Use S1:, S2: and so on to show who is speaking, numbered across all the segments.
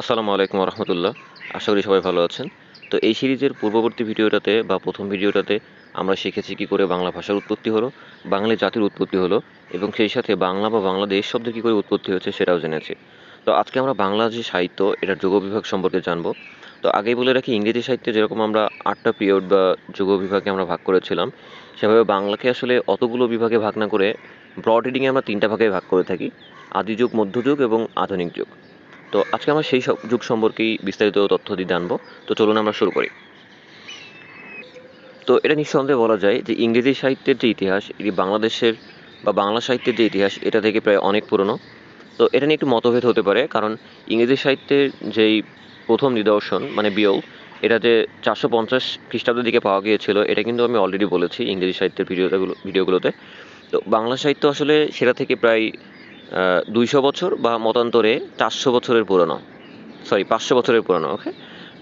S1: আসসালামু আলাইকুম রহমতুল্লাহ আশা করি সবাই ভালো আছেন। তো এই সিরিজের পূর্ববর্তী ভিডিওটাতে বা প্রথম ভিডিওটাতে আমরা শিখেছি কী করে বাংলা ভাষার উৎপত্তি হলো বাঙালি জাতির উৎপত্তি হলো এবং সেই সাথে বাংলা বা বাংলাদেশ শব্দের কী করে উৎপত্তি হয়েছে সেটাও জেনেছি। তো আজকে আমরা বাংলা যে সাহিত্য, এটার যুগ বিভাগ সম্পর্কে জানব। তো আগেই বলে রাখি, ইংরেজি সাহিত্যে যেরকম আমরা আটটা পিরিয়ড বা যুগ বিভাগে আমরা ভাগ করেছিলাম, সেভাবে বাংলাকে আসলে অতগুলো বিভাগে ভাগ না করে ব্রড রিডিংয়ে আমরা তিনটা ভাগে ভাগ করে থাকি। আদি যুগ মধ্যযুগ এবং আধুনিক যুগ। তো আজকে আমরা সেই সব যুগ সম্পর্কেই বিস্তারিত তথ্য দিয়ে জানব। তো চলুন আমরা শুরু করি। তো এটা নিঃসন্দেহে বলা যায় যে ইংরেজি সাহিত্যের যে ইতিহাস, এটি বাংলাদেশের বা বাংলা সাহিত্যের যে ইতিহাস, এটা থেকে প্রায় অনেক পুরনো। তো এটা নিয়ে একটু মতভেদ হতে পারে, কারণ ইংরেজি সাহিত্যের যেই প্রথম নিদর্শন মানে বিয়ল এটা যে চারশো পঞ্চাশ খ্রিস্টাব্দের দিকে পাওয়া গিয়েছিল, এটা কিন্তু আমি অলরেডি বলেছি ইংরেজি সাহিত্যের ভিডিওগুলো ভিডিওগুলোতে। তো বাংলা সাহিত্য আসলে সেটা থেকে প্রায় দুইশো বছর বা মতান্তরে চারশো বছরের পুরনো। সরি পাঁচশো বছরের পুরনো ওকে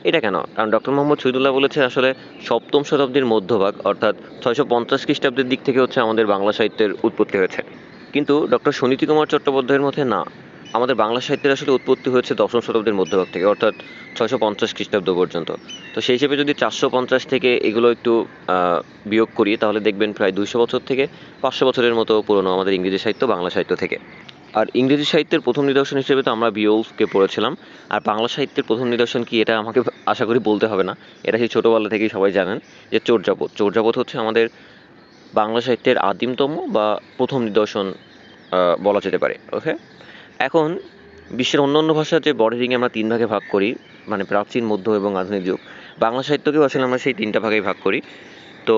S1: এটা কেন? কারণ ডক্টর মোহাম্মদ শহীদুল্লাহ বলেছে আসলে সপ্তম শতাব্দীর মধ্যভাগ, অর্থাৎ ছয়শো পঞ্চাশ খ্রিস্টাব্দের দিক থেকে হচ্ছে আমাদের বাংলা সাহিত্যের উৎপত্তি হয়েছে। কিন্তু ডক্টর সুনীতি কুমার চট্টোপাধ্যায়ের মধ্যে না, আমাদের বাংলা সাহিত্যের আসলে উৎপত্তি হয়েছে দশম শতাব্দীর মধ্যভাগ থেকে, অর্থাৎ ছয়শো পঞ্চাশ খ্রিস্টাব্দ পর্যন্ত। তো সেই হিসেবে যদি চারশো পঞ্চাশ থেকে এগুলো একটু বিয়োগ করি, তাহলে দেখবেন প্রায় দুইশো বছর থেকে পাঁচশো বছরের মতো পুরনো আমাদের ইংরেজি সাহিত্য, বাংলা সাহিত্য থেকে। আর ইংরেজি সাহিত্যের প্রথম নিদর্শন হিসেবে তো আমরা বিওলফকে পড়েছিলাম। আর বাংলা সাহিত্যের প্রথম নিদর্শন কি এটা আমাকে আশা করি বলতে হবে না। এটা সেই ছোটোবেলা থেকেই সবাই জানেন যে চোরজাপদ চোরজাপদ হচ্ছে আমাদের বাংলা সাহিত্যের আদিমতম বা প্রথম নিদর্শন বলা যেতে পারে ওকে এখন বিশ্বের অন্য অন্য ভাষা যে বর্ডারিংয়ে আমরা তিন ভাগে ভাগ করি মানে প্রাচীন, মধ্য এবং আধুনিক যুগ। বাংলা সাহিত্যকেও আসলে আমরা সেই তিনটা ভাগেই ভাগ করি। তো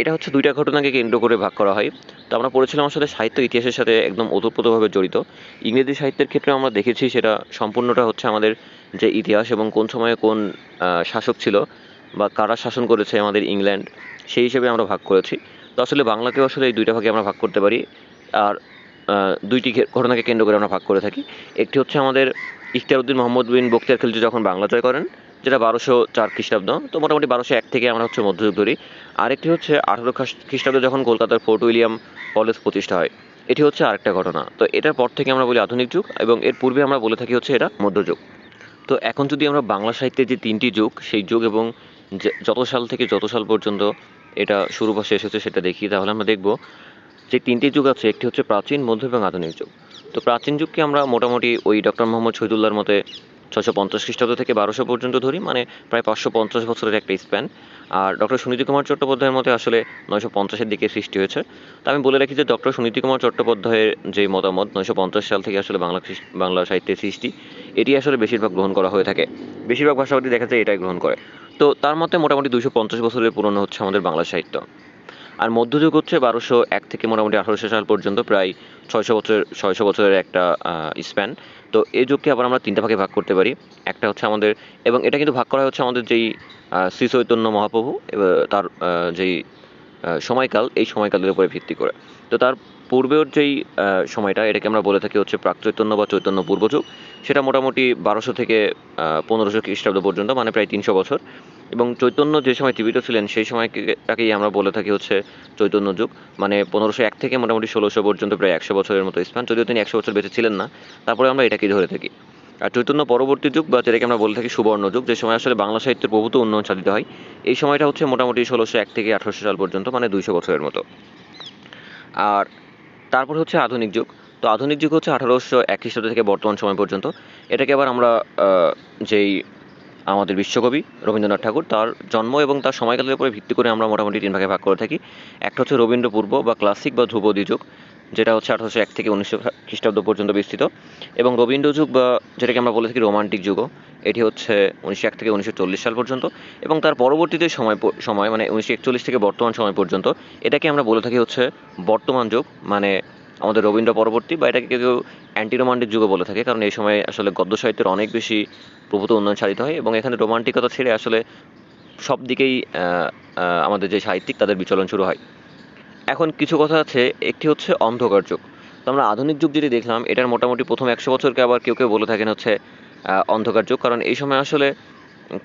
S1: এটা হচ্ছে দুইটা ঘটনাকে কেন্দ্র করে ভাগ করা হয়। তো আমরা পড়েছিলাম আসলে সাহিত্য ইতিহাসের সাথে একদম ওতপ্রোতভাবে জড়িত। ইংরেজি সাহিত্যের ক্ষেত্রে আমরা দেখেছি সেটা সম্পূর্ণটা হচ্ছে আমাদের যে ইতিহাস এবং কোন সময়ে কোন শাসক ছিল বা কারা শাসন করেছে আমাদের ইংল্যান্ড, সেই হিসেবে আমরা ভাগ করেছি। তো আসলে বাংলাকেও আসলে এই দুইটা ভাগে আমরা ভাগ করতে পারি। আর দুইটি ঘটনাকে কেন্দ্র করে আমরা ভাগ করে থাকি। একটি হচ্ছে আমাদের ইখতিয়ারউদ্দিন মোহাম্মদ বিন বক্তিয়ার খিলজি যখন বাংলা জয় করেন যেটা বারোশো চার খ্রিস্টাব্দ, তো মোটামুটি বারোশো এক থেকে আমরা হচ্ছে মধ্যযুগ ধরি। আরেকটি হচ্ছে আঠারো খ্রিস্টাব্দে যখন কলকাতার ফোর্ট উইলিয়াম কলেজ প্রতিষ্ঠা হয়, এটি হচ্ছে আরেকটা ঘটনা। তো এটার পর থেকে আমরা বলি আধুনিক যুগ এবং এর পূর্বে আমরা বলে থাকি হচ্ছে এটা মধ্যযুগ। তো এখন যদি আমরা বাংলা সাহিত্যের যে তিনটি যুগ, সেই যুগ এবং যত সাল থেকে যত সাল পর্যন্ত এটা শুরু বা শেষ হচ্ছে সেটা দেখি তাহলে আমরা দেখব যে তিনটি যুগ আছে, একটি হচ্ছে প্রাচীন, মধ্য এবং আধুনিক যুগ। তো প্রাচীন যুগকে আমরা মোটামুটি ওই ডক্টর মোহাম্মদ শহীদুল্লাহর মতে ছশো পঞ্চাশ খ্রিস্টাব্দ থেকে বারোশো পর্যন্ত ধরি মানে প্রায় পাঁচশো পঞ্চাশ বছরের একটা স্প্যান আর ডক্টর সুনীতি কুমার চট্টোপাধ্যায়ের মতে আসলে নয়শো পঞ্চাশের দিকে সৃষ্টি হয়েছে। তা আমি বলে রাখি যে ডক্টর সুনীতি কুমার চট্টোপাধ্যায়ের যে মতামত, নয়শো পঞ্চাশ সাল থেকে আসলে বাংলা বাংলা সাহিত্যের সৃষ্টি, এটি আসলে বেশিরভাগ গ্রহণ করা হয়ে থাকে। বেশিরভাগ ভাষাবাদী দেখা যায় এটাই গ্রহণ করে। তো তার মতে মোটামুটি দুশো পঞ্চাশ বছরের পুরনো হচ্ছে আমাদের বাংলা সাহিত্য। আর মধ্যযুগ হচ্ছে বারোশো এক থেকে মোটামুটি আঠারোশো সাল পর্যন্ত, প্রায় ছয়শো বছর ছয়শো বছরের একটা স্প্যান তো এই যুগকে আবার আমরা তিনটা ভাগে ভাগ করতে পারি। একটা হচ্ছে আমাদের, এবং এটা কিন্তু ভাগ করা হচ্ছে আমাদের যেই শ্রী চৈতন্য মহাপ্রভু তার যেই সময়কাল, এই সময়কালের উপরে ভিত্তি করে। তো তার পূর্বের যেই সময়টা, এটাকে আমরা বলে থাকি হচ্ছে প্রাক চৈতন্য বা চৈতন্য পূর্বযুগ, সেটা মোটামুটি বারোশো থেকে পনেরোশো খ্রিস্টাব্দ পর্যন্ত মানে প্রায় তিনশো বছর। এবং চৈতন্য যে সময় জীবিত ছিলেন, সেই সময়টাকেই আমরা বলে থাকি হচ্ছে চৈতন্য যুগ। মানে পনেরোশো এক থেকে মোটামুটি ষোলোশো পর্যন্ত, প্রায় একশো বছরের মতো স্থান যদিও তিনি একশো বছর বেঁচে ছিলেন না, তারপরে আমরা এটাকেই ধরে থাকি। আর চৈতন্য পরবর্তী যুগ, বা যেটাকে আমরা বলে থাকি সুবর্ণ যুগ, যে সময় আসলে বাংলা সাহিত্যের প্রভূত উন্নয়ন সাধিত হয়, এই সময়টা হচ্ছে মোটামুটি ষোলোশো এক থেকে আঠারোশো সাল পর্যন্ত মানে দুইশো বছরের মতো। আর তারপর হচ্ছে আধুনিক যুগ। তো আধুনিক যুগ হচ্ছে আঠারোশো এক খ্রিস্টাব্দ থেকে বর্তমান সময় পর্যন্ত। এটাকে আবার আমরা যেই আমাদের বিশ্বকবি রবীন্দ্রনাথ ঠাকুর। তার জন্ম এবং তার সময়কালের উপরে ভিত্তি করে আমরা মোটামুটি তিন ভাগে ভাগ করে থাকি। একটা হচ্ছে রবীন্দ্র পূর্ব বা ক্লাসিক বা ধ্রুপদী যুগ যেটা হচ্ছে আঠারোশো এক থেকে উনিশশো খ্রিস্টাব্দ পর্যন্ত বিস্তৃত। এবং রবীন্দ্র যুগ বা যেটাকে আমরা বলে থাকি রোমান্টিক যুগও, এটি হচ্ছে উনিশশো এক থেকে উনিশশো চল্লিশ সাল পর্যন্ত। এবং তার পরবর্তীতে সময় সময় মানে উনিশশো একচল্লিশ থেকে বর্তমান সময় পর্যন্ত, এটাকে আমরা বলে থাকি হচ্ছে বর্তমান যুগ মানে আমাদের রবীন্দ্র পরবর্তী বা এটাকে কেউ অ্যান্টি রোমান্টিক যুগও বলে থাকে, কারণ এই সময় আসলে গদ্য সাহিত্যের অনেক বেশি প্রভূত উন্নয়ন সাধিত হয় এবং এখানে রোমান্টিকতা ছেড়ে আসলে সব দিকেই আমাদের যে সাহিত্যিক তাদের বিচলন শুরু হয়। এখন কিছু কথা আছে, একটি হচ্ছে অন্ধকার যুগ। তো আমরা আধুনিক যুগ যেটি দেখলাম, এটার মোটামুটি প্রথম একশো বছরকে আবার কেউ কেউ বলে থাকেন হচ্ছে অন্ধকার যুগ। কারণ এই সময় আসলে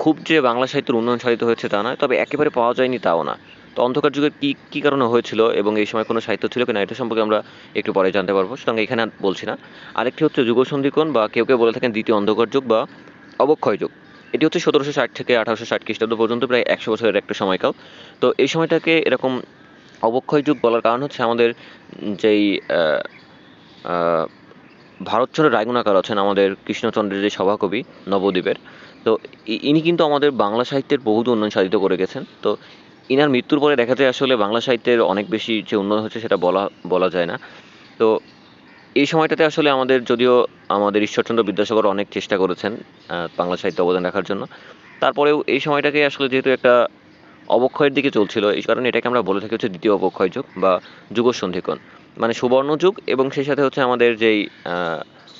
S1: খুব যে বাংলা সাহিত্যের উন্নয়ন সাধিত হয়েছে তা নয়, তবে একেবারে পাওয়া যায়নি তাও না। তো অন্ধকার যুগের কী কী কারণে হয়েছিল এবং এই সময় কোনো সাহিত্য ছিল কিনা, এটা সম্পর্কে আমরা একটু পরে জানতে পারব। সুতরাং এখানে বলছি না। আরেকটি হচ্ছে যুগসন্ধিকোণ বা কেউ কেউ বলে থাকেন দ্বিতীয় অন্ধকার যুগ বা অবক্ষয় যুগ এটি হচ্ছে সতেরোশো ষাট থেকে আঠারোশো ষাট খ্রিস্টাব্দ পর্যন্ত প্রায় একশো বছরের একটা সময়কাল। তো এই সময়টাকে এরকম অবক্ষয় যুগ বলার কারণ হচ্ছে আমাদের যেই আহ, ভারতচন্দ্র রায়গুণাকার আছেন আমাদের কৃষ্ণচন্দ্রের যে সভাকবি নবদ্বীপের তো ইনি কিন্তু আমাদের বাংলা সাহিত্যের বহুত উন্নয়ন সাধিত করে গেছেন। তো ইনার মৃত্যুর পরে দেখা যায় আসলে বাংলা সাহিত্যের অনেক বেশি যে উন্নয়ন হচ্ছে সেটা বলা বলা যায় না। তো এই সময়টাতে আসলে আমাদের যদিও আমাদের ঈশ্বরচন্দ্র বিদ্যাসাগর অনেক চেষ্টা করেছেন বাংলা সাহিত্যে অবদান রাখার জন্য। তারপরেও এই সময়টাকে আসলে যেহেতু একটা অবক্ষয়ের দিকে চলছিল, এই কারণে এটাকে আমরা বলে থাকি হচ্ছে দ্বিতীয় অবক্ষয় যুগ বা যুগসন্ধিকোণ। মানে সুবর্ণ যুগ এবং সেই সাথে হচ্ছে আমাদের যেই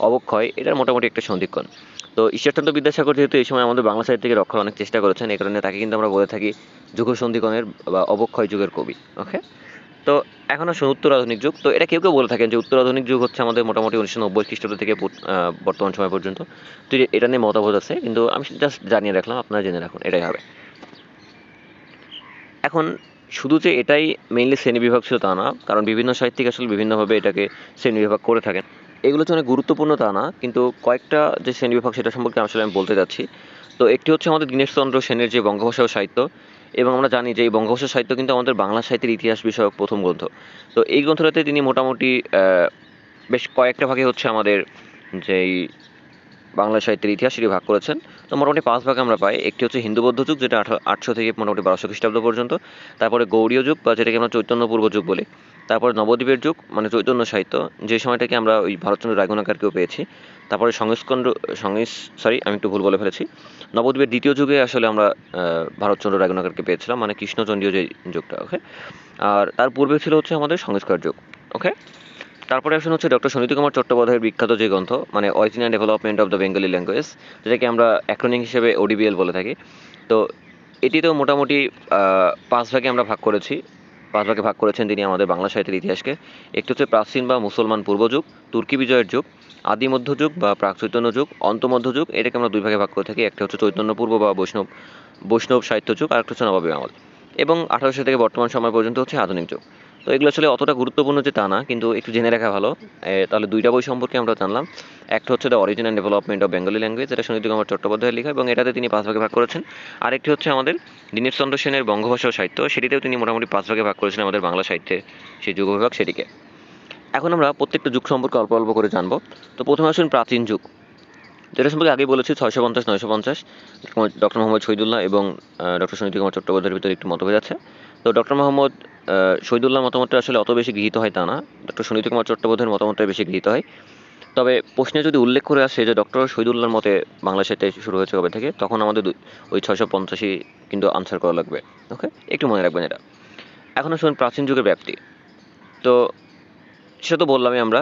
S1: অবক্ষয়, এটার মোটামুটি একটা সন্ধিক্ষণ তো ঈশ্বরচন্দ্র বিদ্যাসাগর যেহেতু এই সময় আমাদের বাংলা সাহিত্যকে রক্ষার অনেক চেষ্টা করেছেন, এই কারণে তাকে কিন্তু আমরা বলে থাকি যুগসন্ধিকোণের বা অবক্ষয় যুগের কবি ওকে তো এখন আসুন উত্তর আধুনিক যুগ। তো এটা কেউ কেউ বলে থাকেন যে উত্তর আধুনিক যুগ হচ্ছে আমাদের মোটামুটি উনিশশো নব্বই খ্রিস্টাব্দ থেকে বর্তমান সময় পর্যন্ত। তো এটা নিয়ে মতামত আছে, কিন্তু আমি জাস্ট জানিয়ে রাখলাম, আপনারা জেনে রাখুন, এটাই হবে। এখন শুধু যে এটাই মেইনলি শ্রেণীবিভাগ ছিল তা না, কারণ বিভিন্ন সাহিত্যিক আসলে বিভিন্নভাবে এটাকে শ্রেণীবিভাগ করে থাকেন। এগুলো হচ্ছে অনেক গুরুত্বপূর্ণ তা না, কিন্তু কয়েকটা যে শ্রেণীবিভাগ সেটা সম্পর্কে আসলে আমি বলতে যাচ্ছি। তো একটি হচ্ছে আমাদের দীনেশচন্দ্র সেনের যে বঙ্গভাষা ও সাহিত্য এবং আমরা জানি যে এই বঙ্গভাষা সাহিত্য কিন্তু আমাদের বাংলা সাহিত্যের ইতিহাস বিষয়ক প্রথম গ্রন্থ। তো এই গ্রন্থটাতে তিনি মোটামুটি বেশ কয়েকটা ভাগে হচ্ছে আমাদের যেই বাংলা সাহিত্যের ইতিহাস সেটি ভাগ করেছেন। তো মোটামুটি পাঁচ ভাগ আমরা পাই। একটি হচ্ছে হিন্দু বৌদ্ধ যুগ, যেটা আটশো থেকে মোটামুটি বারোশো খ্রিস্টাব্দ পর্যন্ত। তারপরে গৌড়ীয় যুগ, বা যেটাকে আমরা চৈতন্য পূর্ব যুগ বলি। তারপরে নবদ্বীপের যুগ মানে চৈতন্য সাহিত্য। যে সময়টাকে আমরা ওই ভারতচন্দ্র রায়গুণাকারকেও পেয়েছি। তারপরে সংস্কন্দ, সংস সরি আমি একটু ভুল বলে ফেলেছি। নবদ্বীপের দ্বিতীয় যুগে আসলে আমরা ভারতচন্দ্র রায়গুণাকারকে পেয়েছিলাম মানে কৃষ্ণচন্দ্রীয় যে যুগটা ওকে আর তার পূর্বে ছিল হচ্ছে আমাদের সংস্কার যুগ ওকে তারপরে আসুন হচ্ছে ডক্টর সুনীতি কুমার চট্টোপাধ্যায়ের বিখ্যাত যে গ্রন্থ মানে original development of the Bengali language যেটাকে আমরা অ্যাক্রোনিম হিসেবে ওডিবিএল বলে থাকি। তো এটিতেও মোটামুটি পাঁচ ভাগে আমরা ভাগ করেছি। পাঁচ ভাগে ভাগ করেছেন তিনি আমাদের বাংলা সাহিত্যের ইতিহাসকে। একটি হচ্ছে প্রাচীন বা মুসলমান পূর্ব যুগ তুর্কি বিজয়ের যুগ আদি মধ্যযুগ বা প্রাক চৈতন্য যুগ অন্তমধ্যযুগ, এটাকে আমরা দুই ভাগে ভাগ করে থাকি। একটা হচ্ছে চৈতন্য পূর্ব বা বৈষ্ণব বৈষ্ণব সাহিত্য যুগ আর একটা হচ্ছে নবাবী বাঙাল। এবং আঠারোশো থেকে বর্তমান সময় পর্যন্ত হচ্ছে আধুনিক যুগ। তো এগুলো আসলে অতটা গুরুত্বপূর্ণ যে তা না, কিন্তু একটু জেনে রাখা ভালো। তাহলে দুইটা বই সম্পর্কে আমরা জানলাম। একটা হচ্ছে the original development of Bengali language যেটা সুনীতি কুমার চট্টোপাধ্যায় লেখা, এবং এটাতে তিনি পাঁচ ভাগে ভাগ করেছেন। আরেকটি হচ্ছে আমাদের দীনেশ চন্দ্র সেনের বঙ্গভাষা সাহিত্য, সেটিতেও তিনি মোটামুটি পাঁচ ভাগে ভাগ করেছেন আমাদের বাংলা সাহিত্যের সেই যুগ বিভাগ সেটিকে। এখন আমরা প্রত্যেকটা যুগ সম্পর্কে অল্প অল্প করে জানব। তো প্রথমে আসুন প্রাচীন যুগ। যেটা সম্পর্কে আগেই বলেছি, ছয়শো পঞ্চাশ, নয়শো পঞ্চাশ। ডক্টর মোহাম্মদ শহীদুল্লাহ এবং ডক্টর সুনীতি কুমার চট্টোপাধ্যায়ের ভিতরে একটু মতভেদ আছে। তো ডক্টর মোহাম্মদ শহীদুল্লাহ মতামতটা আসলে অত বেশি গৃহীত হয় তা না। ডক্টর সুনীতি কুমার চট্টোপাধ্যায়ের মতামতটা বেশি গৃহীত হয়। তবে প্রশ্নে যদি উল্লেখ করে আসে যে ডক্টর শহীদুল্লাহর মতে বাংলা সাহিত্যে শুরু হয়েছে কবে থেকে, তখন আমাদের ওই ছয়শো পঞ্চাশই কিন্তু আনসার করা লাগবে। ওকে একটু মনে রাখবেন এটা। এখন আসুন প্রাচীন যুগের ব্যাপ্তি। তো সেটা তো বললামই আমরা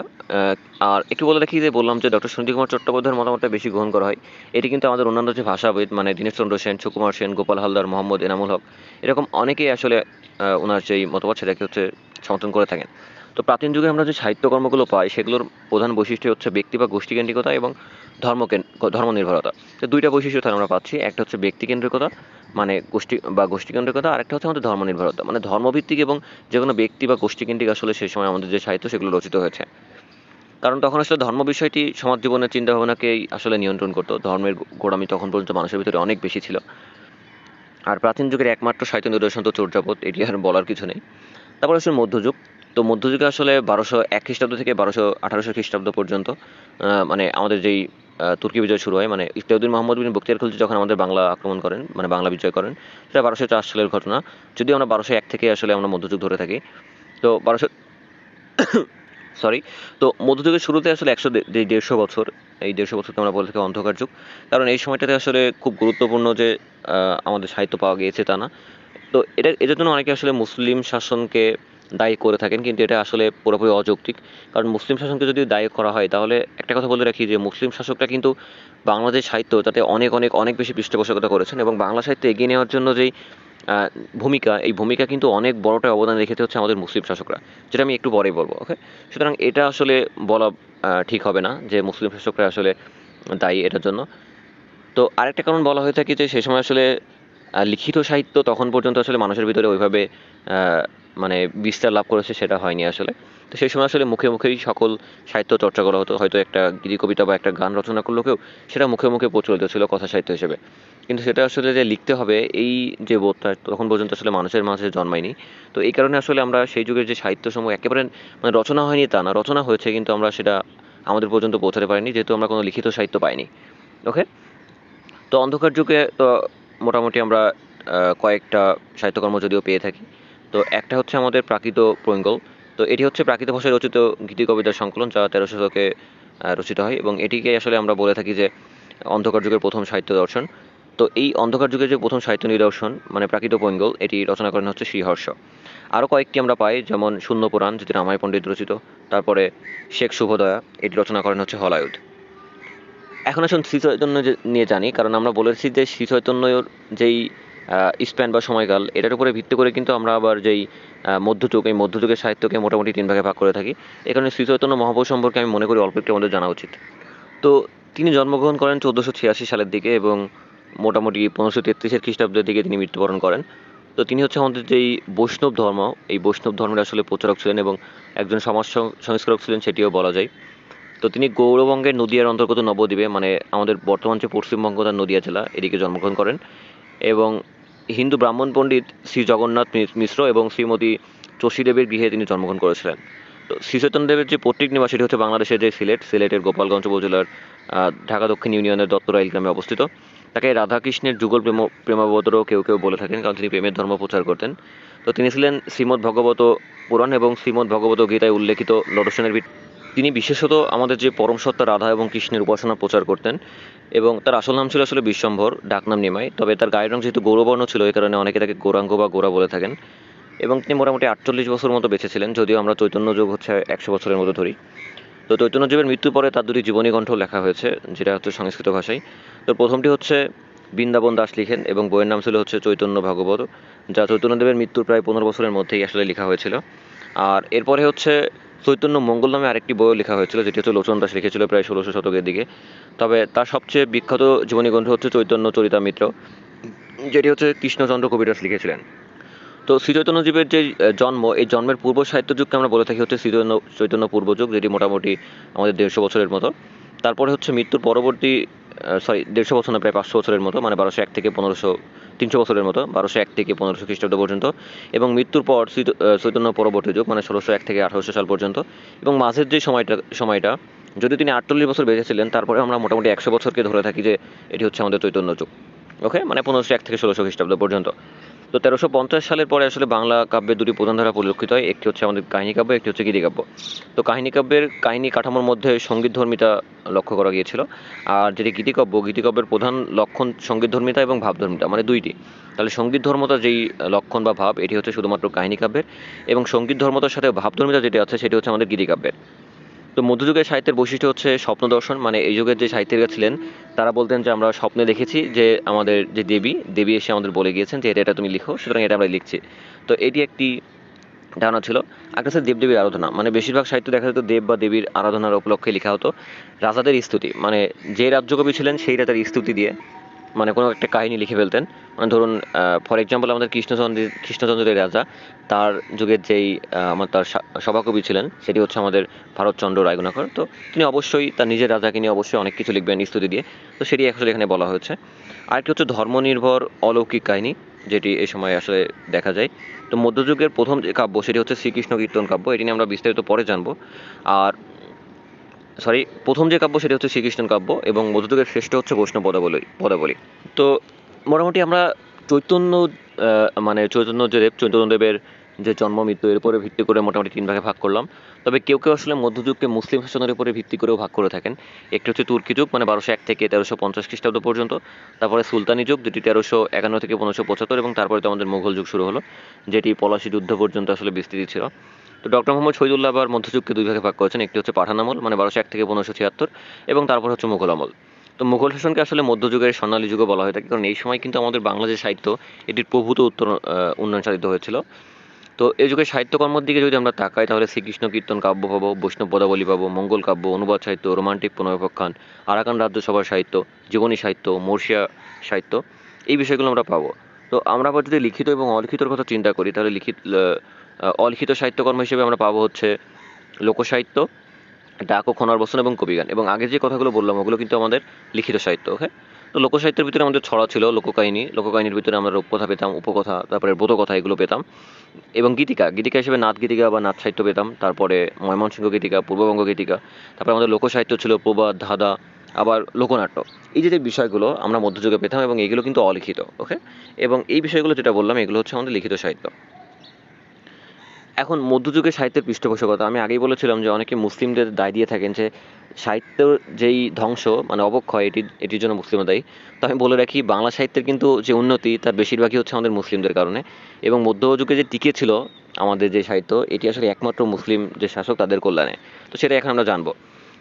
S1: আর একটু বলে রাখি যে বললাম যে ডক্টর সঞ্জীব কুমার চট্টোপাধ্যায়ের মতামতটা বেশি গ্রহণ করা হয়। এটি কিন্তু আমাদের অন্যান্য যে ভাষাবিদ মানে দীনেশচন্দ্র সেন, সুকুমার সেন, গোপাল হালদার, মোহাম্মদ এনামুল হক, এরকম অনেকেই আসলে ওনার যেই মতবাদ সেটাকে হচ্ছে সমর্থন করে থাকেন। তো প্রাচীন যুগে আমরা যে সাহিত্যকর্মগুলো পাই, সেগুলোর প্রধান বৈশিষ্ট্য হচ্ছে ব্যক্তি বা গোষ্ঠীকেন্দ্রিকতা এবং ধর্মকেন ধর্মনির্ভরতা। তো দুইটা বৈশিষ্ট্য তাহলে আমরা পাচ্ছি। একটা হচ্ছে ব্যক্তিকেন্দ্রিকতা মানে গোষ্ঠী বা গোষ্ঠীকেন্দ্রিকতা আর একটা হচ্ছে আমাদের ধর্মনির্ভরতা। মানে ধর্মভিত্তিক এবং যে কোনো ব্যক্তি বা গোষ্ঠীকেন্দ্রিক আসলে সেই সময় আমাদের যে সাহিত্য সেগুলো রচিত হয়েছে। কারণ তখন আসলে ধর্ম বিষয়টি সমাজ জীবনের চিন্তাভাবনাকেই আসলে নিয়ন্ত্রণ করতো। ধর্মের গোড়ামি তখন পর্যন্ত মানুষের ভিতরে অনেক বেশি ছিল। আর প্রাচীন যুগের একমাত্র সাহিত্য নিদর্শন তো চর্যাপদ এটি আর বলার কিছু নেই। তারপর আসলে মধ্যযুগ। তো মধ্যযুগে আসলে বারোশো এক খ্রিস্টাব্দ থেকে বারোশো আঠারোশো খ্রিস্টাব্দ পর্যন্ত মানে আমাদের যেই তুর্কি বিজয় শুরু হয় মানে ইফতেউদ্দিন মোহাম্মদ বিন বক্তিয়ার খলজি যখন আমাদের বাংলা আক্রমণ করেন মানে বাংলা বিজয় করেন, সেটা বারোশো চার সালের ঘটনা। যদিও আমরা বারোশো এক থেকে আসলে আমরা মধ্যযুগ ধরে থাকি, তো বারোশো সরি তো মধ্যযুগের শুরুতে আসলে একশো দেড়শো বছর, এই দেড়শো বছরকে আমরা বলে থাকি অন্ধকার যুগ। কারণ এই সময়টাতে আসলে খুব গুরুত্বপূর্ণ যে আমাদের সাহিত্য পাওয়া গিয়েছে তা না। তো এটা, এটার জন্য অনেকে আসলে মুসলিম শাসনকে দায়ী করে থাকেন, কিন্তু এটা আসলে পুরোপুরি অযৌক্তিক। কারণ মুসলিম শাসনকে যদি দায়ী করা হয়, তাহলে একটা কথা বলে রাখি যে, মুসলিম শাসকরা কিন্তু বাংলাদেশ সাহিত্য তাতে অনেক অনেক অনেক বেশি পৃষ্ঠপোষকতা করেছেন এবং বাংলা সাহিত্য এগিয়ে নেওয়ার জন্য যেই ভূমিকা, এই ভূমিকা কিন্তু অনেক বড়টা অবদান রেখেছে হচ্ছে আমাদের মুসলিম শাসকরা, যেটা আমি একটু পরেই বলব ওকে সুতরাং এটা আসলে বলা ঠিক হবে না যে, মুসলিম শাসকরা আসলে দায়ী এটার জন্য। তো আরেকটা কারণ বলা হয়ে থাকে যে সেই সময় আসলে লিখিত সাহিত্য তখন পর্যন্ত আসলে মানুষের ভিতরে ওইভাবে মানে বিস্তার লাভ করেছে সেটা হয়নি আসলে। তো সেই সময় আসলে মুখে মুখেই সকল সাহিত্য চর্চা করা হতো, হয়তো একটা গীতি কবিতা বা একটা গান রচনা করলেও কেউ, সেটা মুখে মুখে প্রচলিত ছিল কথা সাহিত্য হিসেবে। কিন্তু সেটা আসলে যে লিখতে হবে, এই যে বোধটা, তখন পর্যন্ত আসলে মানুষের মাঝে জন্মায়নি। তো এই কারণে আসলে আমরা সেই যুগের যে সাহিত্য সমূহ একেবারে মানে রচনা হয়নি তা না, রচনা হয়েছে কিন্তু আমরা সেটা আমাদের পর্যন্ত পৌঁছাতে পারিনি, যেহেতু আমরা কোনো লিখিত সাহিত্য পাইনি। ওকে তো অন্ধকার যুগে, তো মোটামুটি আমরা কয়েকটা সাহিত্যকর্ম যদিও পেয়ে থাকি। তো একটা হচ্ছে আমাদের প্রাকৃত পৈঙ্গল তো এটি হচ্ছে প্রাকৃত ভাষায় রচিত গীতি কবিতার সংকলন, যা তেরো শতকে রচিত হয় এবং এটিকে আসলে আমরা বলে থাকি যে অন্ধকার যুগের প্রথম সাহিত্য দর্শন। তো এই অন্ধকার যুগের যে প্রথম সাহিত্য নিদর্শন মানে প্রাকৃত পৈঙ্গল এটি রচনা করেন হচ্ছে শ্রীহর্ষ আরও কয়েকটি আমরা পাই, যেমন শূন্য পুরাণ, যেটি রামায় পণ্ডিত রচিত, তারপরে শেখ শুভদয়া, এটি রচনা করেন হচ্ছে হলায়ুধ এখন আসুন শ্রী চৈতন্য নিয়ে জানি, কারণ আমরা বলেছি যে শ্রী চৈতন্যর যেই স্প্যান বা সময়কাল, এটার উপরে ভিত্তি করে কিন্তু আমরা আবার যেই মধ্যযুগ, এই মধ্যযুগের সাহিত্যকে মোটামুটি তিন ভাগে ভাগ করে থাকি। এখানে কারণে শ্রী চৈতন্য মহাপ্রভু সম্পর্কে আমি মনে করি অল্প একটু আমাদের জানা উচিত। তো তিনি জন্মগ্রহণ করেন চোদ্দোশো ছিয়াশি সালের দিকে এবং মোটামুটি পনেরোশো তেত্রিশের খ্রিস্টাব্দের দিকে তিনি মৃত্যুবরণ করেন। তো তিনি হচ্ছে আমাদের যেই বৈষ্ণব ধর্ম, এই বৈষ্ণব ধর্মের আসলে প্রচারক ছিলেন এবং একজন সমাজ সংস্কারক ছিলেন সেটিও বলা যায়। তো তিনি গৌরবঙ্গের নদিয়ার অন্তর্গত নবদ্বীপে মানে আমাদের বর্তমান যে পশ্চিমবঙ্গ তার নদিয়া জেলা, এদিকে জন্মগ্রহণ করেন। এবং হিন্দু ব্রাহ্মণ পণ্ডিত শ্রী জগন্নাথ মিশ্র এবং শ্রীমতী চষীদেবের গৃহে তিনি জন্মগ্রহণ করেছিলেন। তো শ্রী চৈতন্যদেবের যে পৈতৃক নিবাস, সেটি হচ্ছে বাংলাদেশের যে সিলেট, সিলেটের গোপালগঞ্জ উপজেলার ঢাকা দক্ষিণ ইউনিয়নের দত্তরাইল গ্রামে অবস্থিত। তাকে রাধাকৃষ্ণের যুগল প্রেম প্রেমাবতরও কেউ কেউ বলে থাকেন, কারণ তিনি প্রেমের ধর্ম প্রচার করতেন। তো তিনি ছিলেন শ্রীমদ্ ভগবত পুরাণ এবং শ্রীমদ্ ভগবত গীতায় উল্লেখিত দর্শনের তিনি বিশেষত আমাদের যে পরম সত্তা রাধা এবং কৃষ্ণের উপাসনা প্রচার করতেন এবং তার আসল নাম ছিল আসলে বিশ্বম্ভর, ডাকনাম নিমাই। তবে তার গায়ের রং যেহেতু গৌরবর্ণ ছিল, এই কারণে অনেকে তাকে গৌরাঙ্গ বা গোরা বলে থাকেন। এবং তিনি মোটামুটি আটচল্লিশ বছর মতো বেঁচে ছিলেন, যদিও আমরা চৈতন্য যুগ হচ্ছে একশো বছরের মতো ধরি। তো চৈতন্য যুগের মৃত্যুর পরে তার দুটি জীবনী গ্রন্থ লেখা হয়েছে, যেটা হচ্ছে সংস্কৃত ভাষায়। তো প্রথমটি হচ্ছে বৃন্দাবন দাস লিখেন এবং বইয়ের নাম ছিল হচ্ছে চৈতন্য ভাগবত, যা চৈতন্যদেবের মৃত্যুর প্রায় পনেরো বছরের মধ্যেই আসলে লেখা হয়েছিল। আর এরপরে হচ্ছে চৈতন্য মঙ্গল নামে আরেকটি বইও লেখা হয়েছিল, যেটি হচ্ছে লোচন দাস লিখেছিল প্রায় ষোলোশো শতকের দিকে। তবে তার সবচেয়ে বিখ্যাত জীবনী গ্রন্থ হচ্ছে চৈতন্য চরিতামিত্র যেটি হচ্ছে কৃষ্ণচন্দ্র কবিরাজ লিখেছিলেন। তো শ্রী চৈতন্য জীবের যে জন্ম, এই জন্মের পূর্ব সাহিত্য যুগকে আমরা বলে থাকি হচ্ছে শ্রী চৈতন্য চৈতন্য পূর্ব যুগ যেটি মোটামুটি আমাদের দেড়শো বছরের মতো। তারপরে হচ্ছে মৃত্যুর পরবর্তী সরি দেড়শো বছর না প্রায় পাঁচশো বছরের মতো মানে বারোশো এক থেকে পনেরোশো, তিনশো বছরের মতো, বারোশো এক থেকে পনেরোশো খ্রিস্টাব্দ পর্যন্ত, এবং মৃত্যুর পর চৈতন্য পরবর্তী যুগ মানে ষোলোশো এক থেকে আঠারোশো সাল পর্যন্ত, এবং মাঝের যে সময়টা সময়টা, যদি তিনি আটচল্লিশ বছর বেঁচে ছিলেন তারপরে আমরা মোটামুটি একশো বছরকে ধরে থাকি যে, এটি হচ্ছে আমাদের চৈতন্য যুগ। ওকে মানে পনেরোশো এক থেকে ষোলোশো খ্রিস্টাব্দ পর্যন্ত। তো তেরোশো পঞ্চাশ সালের পরে আসলে বাংলা কাব্যের দুটি প্রধান ধারা পরিলক্ষিত হয়। একটি হচ্ছে আমাদের কাহিনী কাব্য, একটি হচ্ছে গীতি কাব্য। তো কাহিনী কাব্যের কাহিনী কাঠামোর মধ্যে সঙ্গীতধর্মিতা লক্ষ্য করা গিয়েছিল। আর যেটি গীতিকাব্য গীতিকাব্যের প্রধান লক্ষণ সঙ্গীতধর্মিতা এবং ভাবধর্মিতা মানে দুইটি। তাহলে সংগীত ধর্মতা যেই লক্ষণ বা ভাব, এটি হচ্ছে শুধুমাত্র কাহিনী কাব্যের এবং সংগীত ধর্মতার সাথে ভাবধর্মিতা যেটি আছে, সেটি হচ্ছে আমাদের গীতিকাব্যের তো মধ্যযুগের সাহিত্যের বৈশিষ্ট্য হচ্ছে স্বপ্ন দর্শন মানে এই যুগের যে সাহিত্যিকরা ছিলেন, তারা বলতেন যে আমরা স্বপ্নে দেখেছি যে আমাদের যে দেবী দেবী এসে আমাদের বলে গিয়েছেন যে এটা এটা তুমি লিখো, সুতরাং এটা আমরা লিখছি। তো এটি একটি ধারণা ছিল। হচ্ছে দেবদেবীর আরাধনা মানে বেশিরভাগ সাহিত্য দেখা যেত দেব বা দেবীর আরাধনার উপলক্ষে লেখা হতো। রাজাদের স্তুতি মানে যে রাজ্যকবি ছিলেন সেই রাজার স্তুতি দিয়ে। মানে কোনো একটা কাহিনী লিখে ফেলতেন। মানে ধরুন ফর এক্সাম্পল আমাদের কৃষ্ণচন্দ্রের কৃষ্ণচন্দ্রের রাজা, তার যুগের যেই আমার তার সভাকবি ছিলেন, সেটি হচ্ছে আমাদের ভারতচন্দ্র রায়গুণাকর। তো তিনি অবশ্যই তার নিজের রাজাকে নিয়ে অবশ্যই অনেক কিছু লিখবেন, স্তুতি দিয়ে। তো সেটি আসলে এখানে বলা হয়েছে। আরেকটি হচ্ছে ধর্মনির্ভর অলৌকিক কাহিনী, যেটি এই সময় আসলে দেখা যায়। তো মধ্যযুগের প্রথম যে কাব্য, সেটি হচ্ছে শ্রীকৃষ্ণ কীর্তন কাব্য, এটি নিয়ে আমরা বিস্তারিত পরে জানব। আর সরি প্রথম যে কাব্য সেটি হচ্ছে শ্রীকৃষ্ণ কাব্য এবং মধ্যযুগের শ্রেষ্ঠ হচ্ছে বৈষ্ণব পদাবলী পদাবলী। তো মোটামুটি আমরা চৈতন্য মানে চৈতন্য যে দেব চৈতন্যদেবের যে জন্ম, মৃত্যু, এর উপরে ভিত্তি করে মোটামুটি তিন ভাগে ভাগ করলাম। তবে কেউ কেউ আসলে মধ্যযুগকে মুসলিম শাসনের উপরে ভিত্তি করেও ভাগ করে থাকেন। একটি হচ্ছে তুর্কি যুগ মানে বারোশো এক থেকে তেরোশো পঞ্চাশ খ্রিস্টাব্দ পর্যন্ত। তারপরে সুলতানি যুগ, যেটি তেরোশো একান্ন থেকে পনেরোশো পঁচাত্তর এবং তারপরে তো আমাদের মুঘল যুগ শুরু হলো, যেটি পলাশি যুদ্ধ পর্যন্ত আসলে বিস্তৃতি ছিল। তো ডক্টর মোহাম্মদ শহীদুল্লাহ আবার মধ্যযুগকে দুই ভাগে ভাগ করেছেন। একটি হচ্ছে পাঠান আমল মানে বারোশো এক থেকে পনেরোশো ছিয়াত্তর, এবং তারপর হচ্ছে মুঘল আমল। তো মুঘল শাসনকে আসলে মধ্যযুগের স্বর্ণালী যুগও বলা হয়ে থাকে, কারণ এই সময় কিন্তু আমাদের বাংলা যে সাহিত্য এটির প্রভূত উত্তর উন্নয়ন সাধিত হয়েছিল। তো এই যুগের সাহিত্যকর্মের দিকে যদি আমরা তাকাই, তাহলে শ্রীকৃষ্ণ কীর্তন কাব্য পাবো, বৈষ্ণব পদাবলী পাবো, মঙ্গল কাব্য, অনুবাদ সাহিত্য, রোমান্টিক পুনরপক্ষান আরাকান রাজ্যসভার সাহিত্য, জীবনী সাহিত্য মর্ষিয়া সাহিত্য, এই বিষয়গুলো আমরা পাবো। তো আমরা আবার যদি লিখিত এবং অলিখিতর কথা চিন্তা করি, তাহলে লিখিত অলিখিত সাহিত্যকর্ম হিসেবে আমরা পাবো হচ্ছে লোকসাহিত্য, ডাক ও খনার বসন এবং কবিগান। এবং আগে যে কথাগুলো বললাম, ওগুলো কিন্তু আমাদের লিখিত সাহিত্য ওকে তো লোকসাহিত্যের ভিতরে আমাদের ছড়া ছিল, লোককাহিনী। লোককাহিনীর ভিতরে আমরা রূপকথা পেতাম, উপকথা, তারপরে বোধকথা এগুলো পেতাম। এবং গীতিকা গীতিকা হিসেবে নাথ গীতিকা বা নাথ সাহিত্য পেতাম। তারপরে ময়মনসিংহ গীতিকা, পূর্ববঙ্গ গীতিকা। তারপরে আমাদের লোকসাহিত্য ছিল প্রবাদ, ধাঁধা আবার লোকনাট্য। এই যে বিষয়গুলো আমরা মধ্যযুগে পেতাম এবং এগুলো কিন্তু অলিখিত, ওকে? এবং এই বিষয়গুলো যেটা বললাম, এগুলো হচ্ছে আমাদের লিখিত সাহিত্য। এখন মধ্যযুগের সাহিত্যের পৃষ্ঠপোষকতা, আমি আগেই বলেছিলাম যে অনেকে মুসলিমদের দায় দিয়ে থাকেন যে সাহিত্যের যেই ধ্বংস মানে অবক্ষয়, এটি, এটির জন্য মুসলিমরা দায়ী। তো আমি বলে রাখি, বাংলা সাহিত্যের কিন্তু যে উন্নতি, তার বেশিরভাগই হচ্ছে আমাদের মুসলিমদের কারণে। এবং মধ্যযুগে যে টিকে ছিল আমাদের যে সাহিত্য, এটি আসলে একমাত্র মুসলিম যে শাসক, তাদের কল্যাণে। তো সেটা এখন আমরা জানব।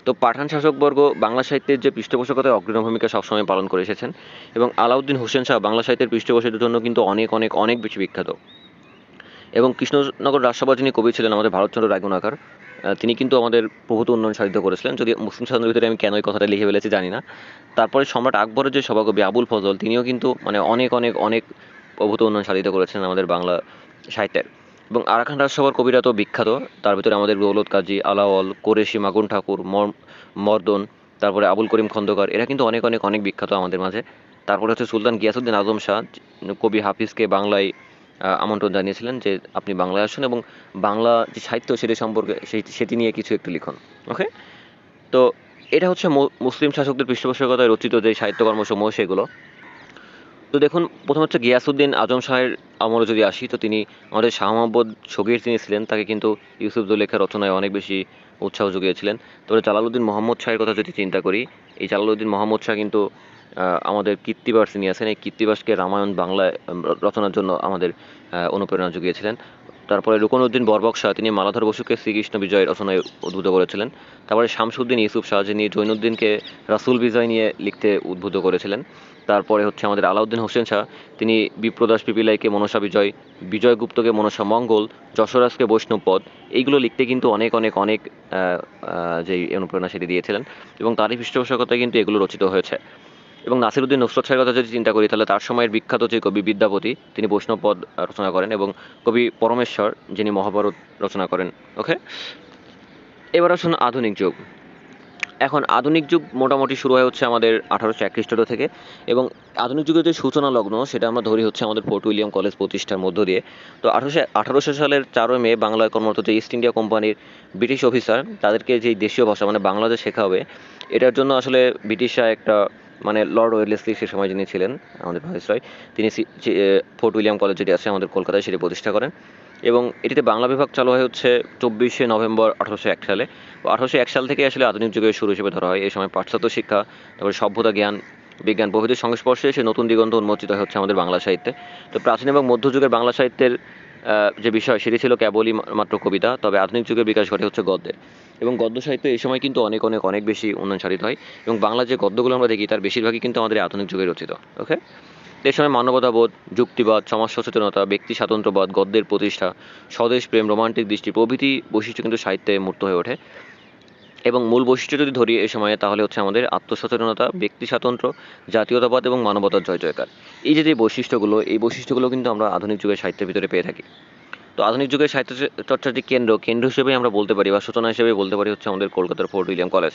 S1: তো পাঠান শাসকবর্গ বাংলা সাহিত্যের যে পৃষ্ঠপোষকতায় অগ্রণী ভূমিকা সবসময় পালন করে এসেছেন এবং আলাউদ্দিন হোসেন শাহ বাংলা সাহিত্যের পৃষ্ঠপোষকের জন্য কিন্তু অনেক অনেক অনেক বেশি বিখ্যাত। এবং কৃষ্ণনগর রাজসভা যিনি কবি ছিলেন আমাদের ভারতচন্দ্র রায়গুণাকার তিনি কিন্তু আমাদের প্রভূত উন্নয়ন সাধিত করেছিলেন। যদি মুসলিম সাধনের ভিতরে আমি কেন এই কথাটা লিখে ফেলেছি জানি না। তারপরে সম্রাট আকবরের যে সভাকবি আবুল ফজল, তিনিও কিন্তু মানে অনেক অনেক অনেক অভূত উন্নয়ন সাধিত করেছেন আমাদের বাংলা সাহিত্যের। এবং আরাকান রাজসভার কবিরা তো বিখ্যাত। তার ভিতরে আমাদের দৌলত কাজী আলাওয়াল, কোরেশি মাগুন ঠাকুর মর মর্দন, তারপরে আবুল করিম খন্দকার, এরা কিন্তু অনেক অনেক অনেক বিখ্যাত আমাদের মাঝে। তারপরে হচ্ছে সুলতান গিয়াসুদ্দিন আজম শাহ কবি হাফিজকে বাংলায় আমন্ত্রণ জানিয়েছিলেন যে আপনি বাংলায় আসুন এবং বাংলা যে সাহিত্য সেটি সম্পর্কে সেই, সেটি নিয়ে কিছু একটু লিখুন, ওকে? তো এটা হচ্ছে মুসলিম শাসকদের পৃষ্ঠপোষকতায় রচিত যে সাহিত্যকর্মসমূহ সেগুলো। তো দেখুন, প্রথম হচ্ছে গিয়াসুদ্দিন আজম শাহের আমলে যদি আসি, তো তিনি আমাদের শাহ মোহাম্মদ সগির তিনি ছিলেন, তাকে কিন্তু ইউসুফ জুলেখার রচনায় অনেক বেশি উৎসাহ যুগিয়েছিলেন তবে জালালউদ্দিন মোহাম্মদ শাহের কথা যদি চিন্তা করি, এই জালালউদ্দিন মোহাম্মদ শাহ কিন্তু আমাদের কীর্তিবাস তিনি আছেন, এই কীর্তিবাসকে রামায়ণ বাংলায় রচনার জন্য আমাদের অনুপ্রেরণা জুগিয়েছিলেন। তারপরে রুকনউদ্দিন বরবক শাহ, তিনি মালাধর বসুকে শ্রীকৃষ্ণ বিজয় রচনায় উদ্বুদ্ধ করেছিলেন। তারপরে শামসুদ্দিন ইউসুফ শাহ, যিনি জৈনুদ্দিনকে রাসুল বিজয় নিয়ে লিখতে উদ্বুদ্ধ করেছিলেন। তারপরে হচ্ছে আমাদের আলাউদ্দিন হোসেন শাহ, তিনি বিপ্রদাস পিপিলাইকে মনসা বিজয় বিজয়গুপ্তকে মনসা মঙ্গল, যশোরাজকে বৈষ্ণবপদ এইগুলো লিখতে কিন্তু অনেক অনেক অনেক যেই অনুপ্রেরণা সেটি দিয়েছিলেন। এবং তারই পৃষ্ঠপোষকতায় কিন্তু এগুলো রচিত হয়েছে। এবং নাসিরুদ্দিন নুসরত শাহের কথা যদি চিন্তা করি তাহলে তার সময়ের বিখ্যাত যে কবি বিদ্যাপতি তিনি বৈষ্ণবপদ আহ, রচনা করেন এবং কবি পরমেশ্বর যিনি মহাভারত রচনা করেন। ওকে? এবার আসুন আধুনিক যুগ। এখন আধুনিক যুগ মোটামুটি শুরু হয় হচ্ছে আমাদের আঠারোশো এক খ্রিস্টাব্দ থেকে এবং আধুনিক যুগের যে সূচনা লগ্ন সেটা আমরা ধরি হচ্ছে আমাদের ফোর্ট উইলিয়াম কলেজ প্রতিষ্ঠার মধ্য দিয়ে। তো আঠারোশো আঠারোশো সালের চারই মে বাংলায় কর্মরত যে ইস্ট ইন্ডিয়া কোম্পানির ব্রিটিশ অফিসার তাদেরকে যে দেশীয় ভাষা মানে বাংলা যে শেখা হবে এটার জন্য আসলে ব্রিটিশরা একটা মানে লর্ড ওয়েলেসলি সে সময় যিনি ছিলেন, আমাদের ভাইসরয়, তিনি সি- ফোর্ট উইলিয়াম কলেজ যেটি আছে আমাদের কলকাতায় সেটি প্রতিষ্ঠা করেন। এবং এটিতে বাংলা বিভাগ চালু হয় হচ্ছে চব্বিশে নভেম্বর আঠারোশো এক সালে। আঠারোশো এক সাল থেকে আসলে আধুনিক যুগের শুরু হিসেবে ধরা হয়। এই সময় পাশ্চাত্য শিক্ষা, তারপরে সভ্যতা জ্ঞান, বিজ্ঞান প্রভৃতির সংস্পর্শে এসে নতুন দিগন্ত উন্মোচিত হচ্ছে আমাদের বাংলা সাহিত্যে। তো প্রাচীন এবং মধ্যযুগের বাংলা সাহিত্যের যে বিষয়, সেটি ছিল কেবলই মাত্র কবিতা, তবে আধুনিক যুগের বিকাশ ঘটে হচ্ছে গদ্যে। এবং গদ্য সাহিত্য এই সময় কিন্তু অনেক অনেক অনেক বেশি উন্নয়ন সাধিত হয় এবং বাংলা যে গদ্যগুলো আমরা দেখি, তার বেশিরভাগই কিন্তু আমাদের আধুনিক যুগে রচিত, ওকে? এই সময় মানবতাবোধ, যুক্তিবাদ সমাজ সচেতনতা ব্যক্তি স্বাতন্ত্র্যবাদ গদ্যের প্রতিষ্ঠা, স্বদেশ প্রেম, রোমান্টিক দৃষ্টি, প্রভৃতি বৈশিষ্ট্য কিন্তু সাহিত্যে মূর্ত হয়ে ওঠে। এবং মূল বৈশিষ্ট্য যদি ধরি এই সময়ে, তাহলে হচ্ছে আমাদের আত্মসচেতনতা, ব্যক্তি স্বাতন্ত্র্য, জাতীয়তাবাদ এবং মানবতার জয় জয়কার এই যে যে বৈশিষ্ট্যগুলো, এই বৈশিষ্ট্যগুলো কিন্তু আমরা আধুনিক যুগের সাহিত্যের ভিতরে পেয়ে থাকি। তো আধুনিক যুগের সাহিত্য চ- চর্চার যে কেন্দ্র কেন্দ্র হিসেবেই আমরা বলতে পারি বা সূচনা হিসেবে বলতে পারি হচ্ছে আমাদের কলকাতার ফোর্ট উইলিয়াম কলেজ।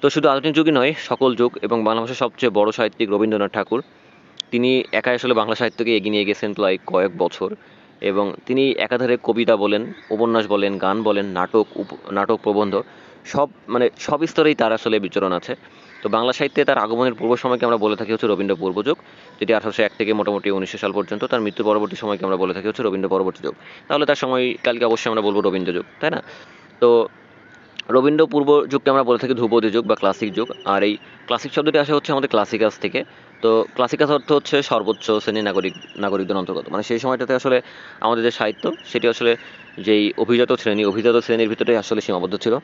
S1: তো শুধু আধুনিক যুগই নয়, সকল যুগ এবং বাংলা ভাষার সবচেয়ে বড় সাহিত্যিক রবীন্দ্রনাথ ঠাকুর, তিনি একাই আসলে বাংলা সাহিত্যকে এগিয়ে নিয়ে গেছেন প্রায় কয়েক বছর এবং তিনি একাধারে কবিতা বলেন, উপন্যাস বলেন, গান বলেন, নাটক উপ- নাটক প্রবন্ধ, সব মানে সব স্তরেই তার আসলে বিচরণ আছে। তো বাংলা সাহিত্যে তার আগমনের পূর্ব সময়কে আমরা বলে থাকি হচ্ছে রবীন্দ্র পূর্বযুগ, যেটি আঠারোশো এক থেকে মোটামুটি উনিশশো সাল পর্যন্ত, তার মৃত্যু পরবর্তী সময়কে আমরা বলে থাকি হচ্ছে রবীন্দ্র পরবর্তী যুগ। তাহলে তার সময়কালকে অবশ্যই আমরা বলব রবীন্দ্র যুগ, তাই না? তো রবীন্দ্র পূর্ব যুগকে আমরা বলে থাকি ধ্রুপদী যুগ বা ক্লাসিক যুগ, আর এই ক্লাসিক শব্দটি আসে হচ্ছে আমাদের ক্লাসিকাস থেকে। তো ক্লাসিকাস অর্থ হচ্ছে সর্বোচ্চ শ্রেণির নাগরিক, নাগরিকদের অন্তর্গত। মানে সেই সময়টাতে আসলে আমাদের যে সাহিত্য, সেটি আসলে যেই অভিজাত শ্রেণি, অভিজাত শ্রেণির ভিতরে আসলে সীমাবদ্ধ ছিল।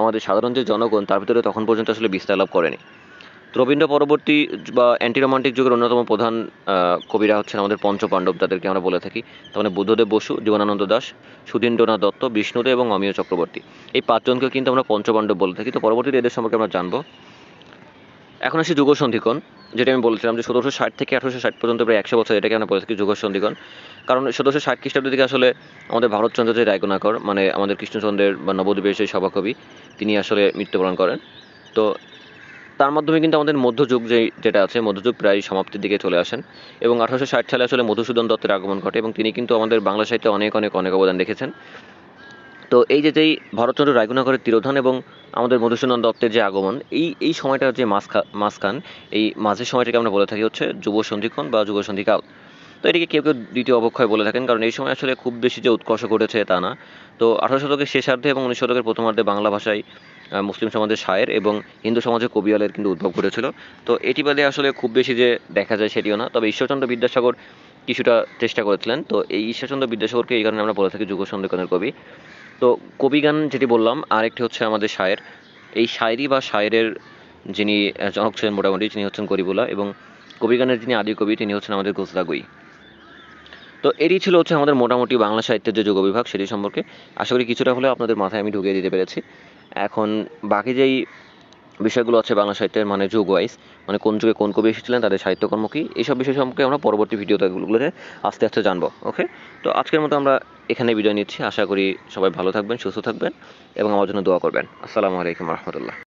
S1: আমাদের সাধারণ যে জনগণ, তার ভিতরে তখন পর্যন্ত আসলে বিস্তার লাভ করেনি। রবীন্দ্র পরবর্তী বা অ্যান্টি রোমান্টিক যুগের অন্যতম প্রধান কবিরা হচ্ছেন আমাদের পঞ্চপাণ্ডব, যাদেরকে আমরা বলে থাকি। তার মানে বুদ্ধদেব বসু, জীবনানন্দ দাস, সুধীন্দ্রনাথ দত্ত বিষ্ণুদেব এবং অমিয় চক্রবর্তী। এই পাঁচজনকে কিন্তু আমরা পঞ্চপাণ্ডব বলে থাকি। তো পরবর্তীতে এদের সম্পর্কে আমরা জানব। এখন আসি যুগ সন্ধিক্ষণ যেটা আমি বলেছিলাম যে সতেরোশো ষাট থেকে আঠারোশো ষাট পর্যন্ত প্রায় একশো বছর এটাকে আমরা বলে থাকি যুগ সন্ধিগণ কারণ সতেরোশো ষাট খ্রিস্টাব্দের থেকে আসলে আমাদের ভারতচন্দ্র যে রায়গুণাকর মানে আমাদের কৃষ্ণচন্দ্রের বা নবদ্বীপের সেই সভাকবি, তিনি আসলে মৃত্যুবরণ করেন। তো তার মাধ্যমে কিন্তু আমাদের মধ্যযুগ যে যেটা আছে, মধ্যযুগ প্রায় সমাপ্তির দিকে চলে আসেন এবং আঠারোশো ষাট সালে আসলে মধুসূদন দত্তের আগমন ঘটে এবং তিনি কিন্তু আমাদের বাংলা সাহিত্যে অনেক অনেক অনেক অবদান রেখেছেন। তো এই যে যেই ভরতচন্দ্র রায়গুণাকরের তিরোধান এবং আমাদের মধুসূদন দত্তের যে আগমন, এই এই সময়টা যে মাঝখা, মাঝখান, এই মাঝের সময়টাকে আমরা বলে থাকি হচ্ছে যুব সন্ধিক্ষণ বা যুব সন্ধিকাল। তো এটিকে কেউ কেউ দ্বিতীয় অবক্ষয় বলে থাকেন, কারণ এই সময় আসলে খুব বেশি যে উৎকর্ষ ঘটেছে তা না। তো আঠারো শতকের শেষার্ধে এবং উনিশ শতকের প্রথমার্ধে বাংলা ভাষায় মুসলিম সমাজের শায়ের এবং হিন্দু সমাজে কবিয়ালের কিন্তু উদ্ভব ঘটেছিল। তো এটি বাদে আসলে খুব বেশি যে দেখা যায় সেটিও না। তবে ঈশ্বরচন্দ্র বিদ্যাসাগর কিছুটা চেষ্টা করেছিলেন। তো এই ঈশ্বরচন্দ্র বিদ্যাসাগরকে এই কারণে আমরা বলে থাকি যুগ সন্ধিক্ষণের কবি। তো কবিগান যেটি বললাম, আরেকটি হচ্ছে আমাদের শায়ের। এই শায়েরি বা শায়েরের যিনি জনক ছিলেন মোটামুটি যিনি হচ্ছেন গরিবুল্লাহ এবং কবিগানের যিনি আদি কবি, তিনি হচ্ছেন আমাদের গোসদাগুই তো এটি ছিল হচ্ছে আমাদের মোটামুটি বাংলা সাহিত্যের যে যুগ বিভাগ সেটি সম্পর্কে। আশা করি কিছুটা হলেও আপনাদের মাথায় আমি ঢুকিয়ে দিতে পেরেছি। এখন বাকি যেই বিষয়গুলো আছে বাংলা সাহিত্যের মানে যুগ ওয়াইজ মানে কোন যুগে কোন কবি এসেছিলেন, তাদের সাহিত্যকর্ম কী এইসব বিষয় সম্পর্কে আমরা পরবর্তী ভিডিওগুলোতে আস্তে আস্তে জানব ওকে তো আজকের মতো আমরা এখানে বিদায় নিচ্ছি। আশা করি সবাই ভালো থাকবেন, সুস্থ থাকবেন এবং আমার জন্য দোয়া করবেন। আসসালামু আলাইকুম রহমতুল্লাহ।